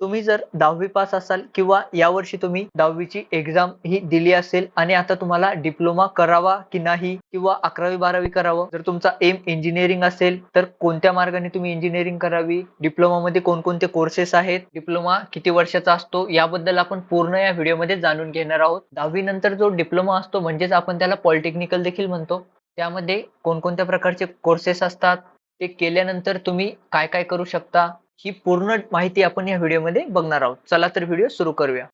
तुम्ही जर दहावी पास असाल किंवा यावर्षी तुम्ही दहावीची एक्झाम ही दिली असेल आणि आता तुम्हाला डिप्लोमा करावा की नाही किंवा अकरावी बारावी करावं जर तुमचा एम इंजिनिअरिंग असेल तर कोणत्या मार्गाने तुम्ही इंजिनिअरिंग करावी? डिप्लोमा मध्ये कोणकोणते कोर्सेस आहेत? डिप्लोमा किती वर्षाचा असतो? याबद्दल आपण पूर्ण या व्हिडिओमध्ये जाणून घेणार आहोत. दहावी नंतर जो डिप्लोमा असतो म्हणजेच आपण त्याला पॉलिटेक्निकल देखील म्हणतो. त्यामध्ये कोणकोणत्या प्रकारचे कोर्सेस असतात? ते केल्यानंतर तुम्ही काय काय करू शकता? ही पूर्ण माहिती आपण या व्हिडिओमध्ये बघणार आहोत. चला तर व्हिडिओ सुरू करूया.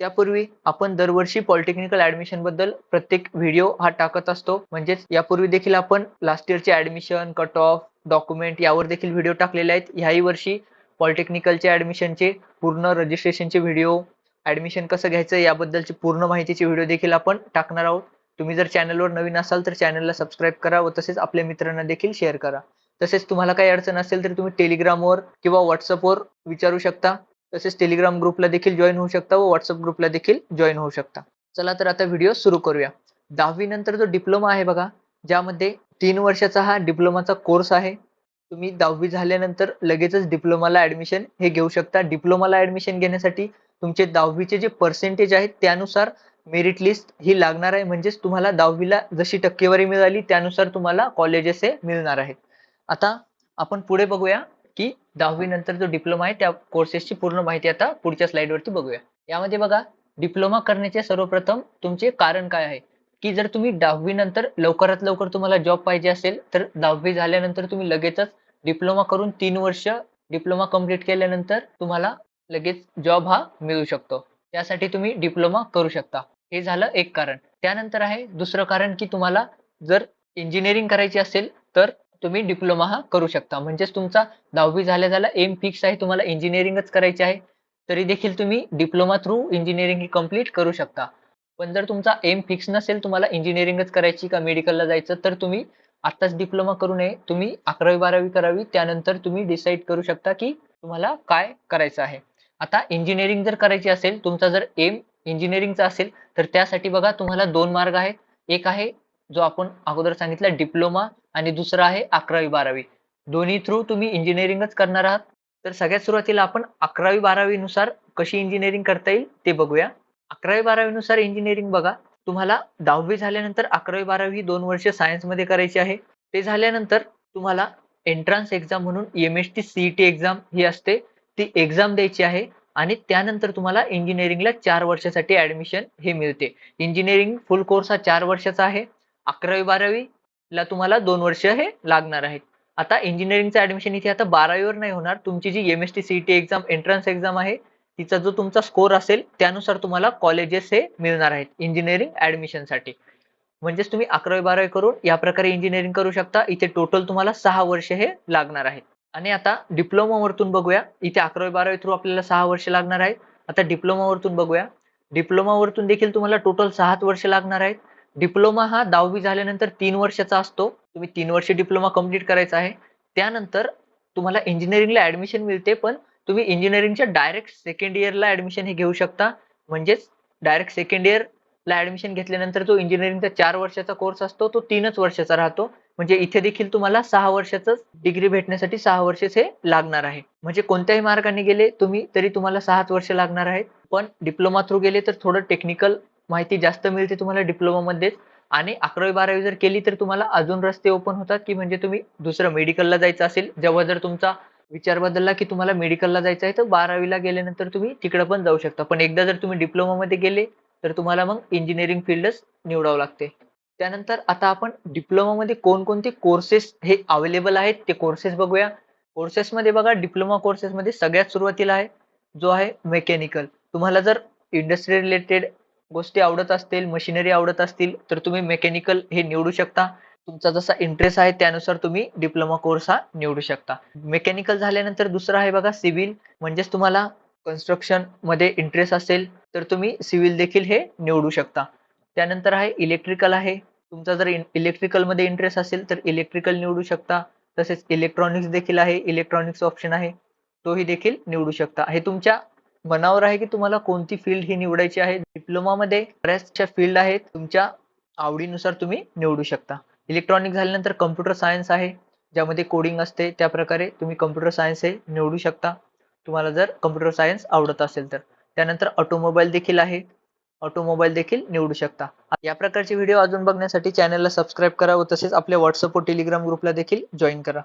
त्यापूर्वी आपण दरवर्षी पॉलिटेक्निकल ऍडमिशनबद्दल प्रत्येक व्हिडिओ हा टाकत असतो. म्हणजेच यापूर्वी देखील आपण लास्ट इयरचे ऍडमिशन कट ऑफ डॉक्युमेंट यावर देखील व्हिडिओ टाकलेले आहेत. ह्याही वर्षी पॉलिटेक्निकलचे ॲडमिशनचे पूर्ण रजिस्ट्रेशनचे व्हिडिओ ॲडमिशन कसं घ्यायचं याबद्दलची पूर्ण माहितीचे व्हिडिओ देखील आपण टाकणार आहोत. तुम्ही जर चॅनलवर नवीन असाल तर चॅनलला सबस्क्राईब करा व तसेच आपल्या मित्रांना देखील शेअर करा. तसेच तुम्हाला काही अडचण असेल तर तुम्ही टेलिग्रामवर किंवा व्हॉट्सअपवर विचारू शकता. तसेच टेलिग्राम ग्रुपला देखील जॉईन होऊ शकता व व्हॉट्सअप ग्रुपला देखील जॉईन होऊ शकता. चला तर आता व्हिडिओ सुरू करूया. दहावी नंतर जो डिप्लोमा आहे बघा ज्यामध्ये तीन वर्षाचा हा डिप्लोमाचा कोर्स आहे. तुम्ही दहावी झाल्यानंतर लगेचच डिप्लोमाला ॲडमिशन हे घेऊ शकता. डिप्लोमाला ॲडमिशन घेण्यासाठी तुमचे दहावीचे जे पर्सेंटेज आहेत त्यानुसार मेरिट लिस्ट ही लागणार आहे. म्हणजेच तुम्हाला दहावीला जशी टक्केवारी मिळाली त्यानुसार तुम्हाला कॉलेजेस हे मिळणार आहेत. आता आपण पुढे बघूया की दहावी नंतर जो डिप्लोमा आहे त्या कोर्सेसची पूर्ण माहिती आता पुढच्या स्लाइडवरती बघूया. यामध्ये बघा डिप्लोमा करण्याचे सर्वप्रथम तुमचे कारण काय आहे? की जर तुम्ही दहावी नंतर लवकरात लवकर तुम्हाला जॉब पाहिजे असेल तर दहावी झाल्यानंतर तुम्ही लगेचच डिप्लोमा करून तीन वर्ष डिप्लोमा कंप्लीट केल्यानंतर तुम्हाला लगेच जॉब हा मिळू शकतो. त्यासाठी तुम्ही डिप्लोमा करू शकता. हे झालं एक कारण. त्यानंतर आहे दुसरं कारण की तुम्हाला जर इंजिनिअरिंग करायची असेल तर तुम्ही डिप्लोमा हा करू शकता. म्हणजेच तुमचा दहावी झाल्या झाला एम फिक्स आहे तुम्हाला इंजिनिअरिंगच करायची आहे तरी देखील तुम्ही डिप्लोमा थ्रू इंजिनिअरिंग ही कंप्लीट करू शकता. पण जर तुमचा एम फिक्स नसेल तुम्हाला इंजिनिअरिंगच करायची का मेडिकलला जायचं तर तुम्ही आत्ताच डिप्लोमा करू नये. तुम्ही अकरावी बारावी करावी त्यानंतर तुम्ही डिसाईड करू शकता की तुम्हाला काय करायचं आहे. आता इंजिनिअरिंग जर करायची असेल तुमचा जर एम इंजिनिअरिंगचा असेल तर त्यासाठी बघा तुम्हाला दोन मार्ग आहेत. एक आहे जो आपण अगोदर सांगितला डिप्लोमा आणि दुसरा आहे अकरावी बारावी. दोन्ही थ्रू तुम्ही इंजिनिअरिंगच करणार आहात. तर सगळ्यात सुरुवातीला आपण अकरावी बारावी नुसार कशी इंजिनिअरिंग करता येईल ते बघूया. अकरावी बारावी नुसार इंजिनिअरिंग बघा. तुम्हाला दहावी झाल्यानंतर अकरावी बारावी ही दोन वर्ष सायन्समध्ये करायची आहे. ते झाल्यानंतर तुम्हाला एंट्रन्स एक्झाम म्हणून M S T CET exam ही असते. ती एक्झाम द्यायची आहे आणि त्यानंतर तुम्हाला इंजिनिअरिंगला चार वर्षासाठी ऍडमिशन हे मिळते. इंजिनिअरिंग फुल कोर्स हा चार वर्षाचा आहे. अकरावी बारावी ला तुम्हाला दोन वर्ष हे लागणार आहेत. आता इंजिनिअरिंगचं ऍडमिशन इथे आता बारावीवर नाही होणार. तुमची जी M S T CET exam entrance exam आहे तिचा जो तुमचा स्कोर असेल त्यानुसार तुम्हाला कॉलेजेस हे मिळणार आहेत इंजिनिअरिंग ऍडमिशनसाठी म्हणजेच तुम्ही अकरावी बारावी करून या प्रकारे इंजिनिअरिंग करू शकता. इथे टोटल तुम्हाला सहा वर्ष हे लागणार आहेत. आणि आता डिप्लोमावरतून बघूया. इथे अकरावी बारावी थ्रू आपल्याला सहा वर्ष लागणार आहेत. आता डिप्लोमावरतून बघूया. डिप्लोमावरतून देखील तुम्हाला टोटल सहाच वर्ष लागणार आहेत. डिप्लोमा हा दहावी झाल्यानंतर तीन वर्षाचा असतो. तुम्ही तीन वर्ष डिप्लोमा कंप्लीट करायचा आहे. त्यानंतर तुम्हाला इंजिनिअरिंगला ऍडमिशन मिळते पण तुम्ही इंजिनिअरिंगच्या डायरेक्ट सेकंड इयरला ऍडमिशन हे घेऊ शकता. म्हणजेच डायरेक्ट सेकंड इयरला ऍडमिशन घेतल्यानंतर जो इंजिनिअरिंगचा चार वर्षाचा कोर्स असतो तो तीनच वर्षाचा राहतो. म्हणजे इथे देखील तुम्हाला सहा वर्षाचं डिग्री भेटण्यासाठी सहा वर्षेच हे लागणार आहे. म्हणजे कोणत्याही मार्गाने गेले तुम्ही तरी तुम्हाला सहाच वर्ष लागणार आहेत. पण डिप्लोमा थ्रू गेले तर थोडं टेक्निकल माहिती जास्त मिळते तुम्हाला डिप्लोमामध्येच आणि अकरावी बारावी जर केली तर तुम्हाला अजून रस्ते ओपन होतात की म्हणजे तुम्ही दुसरं मेडिकलला जायचं असेल जेव्हा जर तुमचा विचार बदलला की तुम्हाला मेडिकलला जायचं आहे तर बारावीला गेल्यानंतर तुम्ही तिकडं पण जाऊ शकता. पण एकदा जर तुम्ही डिप्लोमामध्ये गेले तर तुम्हाला मग इंजिनिअरिंग फील्डच निवडावं लागते. त्यानंतर आता आपण डिप्लोमामध्ये कोणकोणते कोर्सेस हे अवेलेबल आहेत ते कोर्सेस बघूया. कोर्सेसमध्ये बघा डिप्लोमा कोर्सेसमध्ये सगळ्यात सुरुवातीला आहे जो आहे मेकॅनिकल तुम्हाला जर इंडस्ट्री रिलेटेड गोष्टी आवडत असतील मशिनरी आवडत असतील तर तुम्ही मेकॅनिकल हे निवडू शकता. तुमचा जसा इंटरेस्ट आहे त्यानुसार तुम्ही डिप्लोमा कोर्स हा निवडू शकता. मेकॅनिकल झाल्यानंतर दुसरा आहे बघा सिव्हिल म्हणजेच तुम्हाला कन्स्ट्रक्शनमध्ये इंटरेस्ट असेल तर तुम्ही सिव्हिल देखील हे निवडू शकता. त्यानंतर आहे इलेक्ट्रिकल आहे. तुमचा जर इलेक्ट्रिकलमध्ये इंटरेस्ट असेल तर इलेक्ट्रिकल निवडू शकता. तसेच इलेक्ट्रॉनिक्स देखील आहे इलेक्ट्रॉनिक्स ऑप्शन आहे. तोही देखील निवडू शकता. हे तुमच्या मनावर आहे की तुम्हाला कोणती फील्ड ही निवडायची आहे? डिप्लोमामध्ये बऱ्याचशा फील्ड आहेत. तुमच्या आवडीनुसार तुम्ही निवडू शकता. इलेक्ट्रॉनिक झाल्यानंतर कम्प्युटर सायन्स आहे. ज्यामध्ये कोडिंग असते. त्या प्रकारे तुम्ही कम्प्युटर सायन्स हे निवडू शकता. तुम्हाला जर कम्प्युटर सायन्स आवडत असेल तर. त्यानंतर ऑटोमोबाईल देखील आहे. ऑटोमोबाईल देखील निवडू शकता. या प्रकारचे व्हिडिओ अजून बघण्यासाठी चॅनलला सबस्क्राईब करा व तसेच आपल्या व्हॉट्सअप व टेलिग्राम ग्रुपला देखील जॉईन करा.